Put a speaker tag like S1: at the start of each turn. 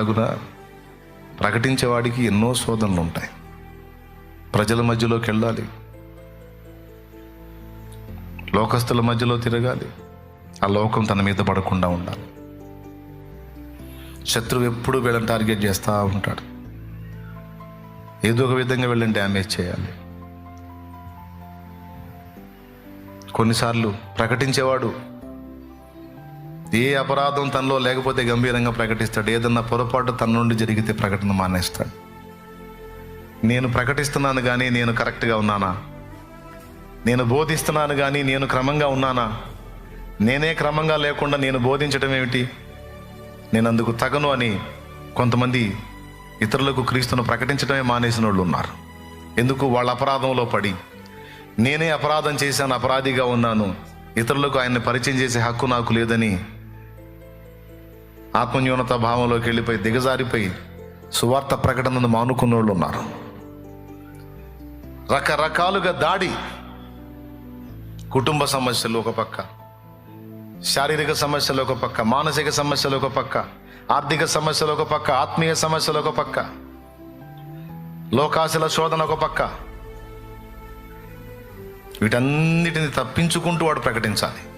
S1: అగున? ప్రకటించేవాడికి ఎన్నో శోధనలు ఉంటాయి ప్రజల మధ్యలోకి వెళ్ళాలి. లోకస్తుల మధ్యలో తిరగాలి. ఆ లోకం తన మీద పడకుండా ఉండాలి. శత్రువు ఎప్పుడు వీళ్ళని టార్గెట్ చేస్తూ ఉంటాడు. ఏదో ఒక విధంగా వీళ్ళని డ్యామేజ్ చేయాలి. కొన్నిసార్లు ప్రకటించేవాడు ఏ అపరాధం తనలో లేకపోతే గంభీరంగా ప్రకటిస్తాడు ఏదన్నా పొరపాటు తన నుండి జరిగితే ప్రకటన మానేస్తాడు. నేను ప్రకటిస్తున్నాను కానీ నేను కరెక్ట్గా ఉన్నానా? నేను బోధిస్తున్నాను కానీ నేను క్రమంగా ఉన్నానా? నేనే క్రమంగా లేకుండా నేను బోధించడం ఏమిటి? నేను అందుకు తగను అని కొంతమంది ఇతరులకు క్రీస్తును ప్రకటించడమే మానేసిన వాళ్ళు ఉన్నారు. ఎందుకు? వాళ్ళ అపరాధంలో పడి. నేనే అపరాధం చేశాను అపరాధిగా ఉన్నాను. ఇతరులకు ఆయన్ని పరిచయం చేసే హక్కు నాకు లేదని ఆత్మన్యూనత భావంలోకి వెళ్ళిపోయి దిగజారిపోయి సువార్త ప్రకటనను మానుకున్న వాళ్ళు ఉన్నారు. రకరకాలుగా దాడి. కుటుంబ సమస్యలు ఒక పక్క శారీరక సమస్యలు ఒక పక్క మానసిక సమస్యలు ఒక పక్క ఆర్థిక సమస్యలు ఒక పక్క ఆత్మీయ సమస్యలు ఒక పక్క లోకాశల శోధన ఒక పక్క. వీటన్నిటిని తప్పించుకుంటూ వాడు ప్రకటించాలి.